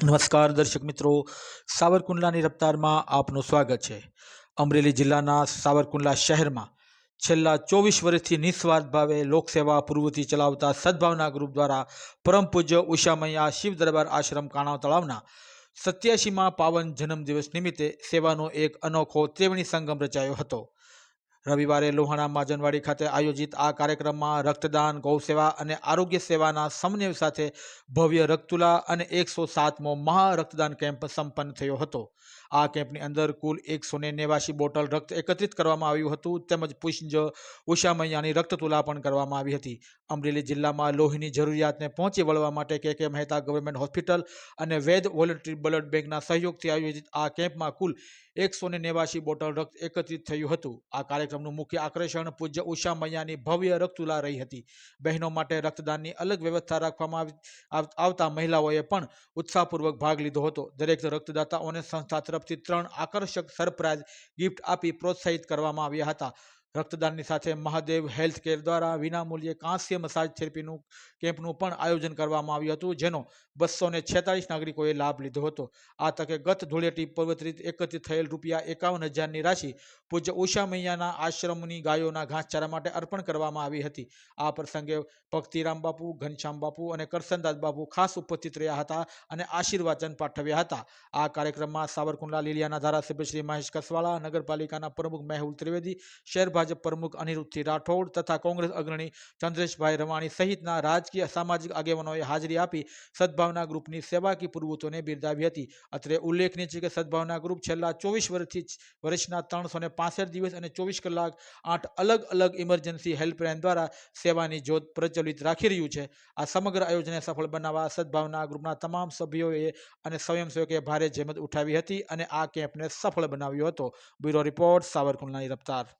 નમસ્કાર દર્શક મિત્રો, સાવરકુંડલાની રફતારમાં આપનું સ્વાગત છે. અમરેલી જિલ્લાના સાવરકુંડલા શહેરમાં છેલ્લા ચોવીસ વર્ષથી નિસ્વાર્થ ભાવે લોકસેવા પૂર્વથી ચલાવતા સદભાવના ગ્રુપ દ્વારા પરમ પૂજ્ય ઉષામૈયા શિવ દરબાર આશ્રમ કાણાવ તળાવના સત્યાસીમાં પાવન જન્મદિવસ નિમિત્તે સેવાનો એક અનોખો ત્રિવેણી સંગમ રચાયો હતો. રવિવારે લોહાણા માજનવાડી ખાતે આયોજિત આ કાર્યક્રમમાં રક્તદાન, ગૌસેવા અને આરોગ્ય સેવાના સમન્વય સાથે ભવ્ય રક્તુલા અને એકસો સાતમો મહા રક્તદાન કેમ્પ સંપન્ન થયો હતો. આ કેમ્પની અંદર કુલ એકસો ને નેવાસી બોટલ રક્ત એકત્રિત કરવામાં આવ્યું હતું, તેમજ પુષ્જ ઉષામૈયાની રક્તતુલા પણ કરવામાં આવી હતી. અમરેલી જિલ્લામાં લોહીની જરૂરિયાતને પહોંચી વળવા માટે કે કે મહેતા ગવર્મેન્ટ હોસ્પિટલ અને વેદ વોલન્ટરી બ્લડ બેંકના સહયોગથી આયોજિત આ કેમ્પમાં કુલ એકસો ને નેવાસી બોટલ રક્ત એકત્રિત થયું હતું. આ કાર્યક્રમનું મુખ્ય આકર્ષણ પૂજ્ય ઉષા મૈયાની ભવ્ય રક્તુલા રહી હતી. બહેનો માટે રક્તદાનની અલગ વ્યવસ્થા રાખવામાં આવી આવતા મહિલાઓએ પણ ઉત્સાહપૂર્વક ભાગ લીધો હતો. દરેક રક્તદાતાઓને સંસ્થા તરફથી ત્રણ આકર્ષક સરપ્રાઇઝ ગિફ્ટ આપી પ્રોત્સાહિત કરવામાં આવ્યા હતા. રક્તદાનની સાથે મહાદેવ હેલ્થ કેર દ્વારા વિનામૂલ્યે કાંસ્ય મસાજ થેરપીનું કેમ્પનું પણ આયોજન કરવામાં આવ્યું હતું, જેનો બસો ને છેતાલીસ નાગરિકોએ લાભ લીધો હતો. આ તકે ગત ધૂળેટી પર્વતરીત એકત્રિત થયેલ રૂપિયા એકાવન હજારની રાશિ પૂજ્ય ઉષા મૈયાના આશ્રમની ગાયોના ઘાસચારા માટે અર્પણ કરવામાં આવી હતી. આ પ્રસંગે ભક્તિરામ બાપુ, ઘનશ્યામ બાપુ અને કરસનદાસ બાપુ ખાસ ઉપસ્થિત રહ્યા હતા અને આશીર્વાચન પાઠવ્યા હતા. આ કાર્યક્રમમાં સાવરકુંડલા લીલિયાના ધારાસભ્ય શ્રી મહેશ કસવાળા, નગરપાલિકાના પ્રમુખ મેહુલ ત્રિવેદી શહેર ભાજપ પ્રમુખ અનિરુદ્ધસિંહ રાઠોડ તથા કોંગ્રેસ અગ્રણી ચંદ્રેશભાઈ રવાણી સહિતના રાજકીય સામાજિક આગેવાનોએ હાજરી આપી સદભાવના ગ્રુપની સેવાકી પૂર્વતોને બિરદાવી હતી. અત્રે ઉલ્લેખનીય છે કે સદભાવના ગ્રુપ છેલ્લા ચોવીસ વર્ષથી વર્ષના ત્રણસો દિવસ અને ચોવીસ કલાક આઠ અલગ અલગ ઇમરજન્સી હેલ્પલાઇન દ્વારા સેવાની જોત પ્રચલિત રાખી રહ્યું છે. આ સમગ્ર આયોજનને સફળ બનાવવા સદભાવના ગ્રુપના તમામ સભ્યોએ અને સ્વયંસેવકે ભારે જહેમત ઉઠાવી હતી અને આ કેમ્પને સફળ બનાવ્યો હતો. બ્યુરો રિપોર્ટ, સાવરકુંડલાની રફતાર.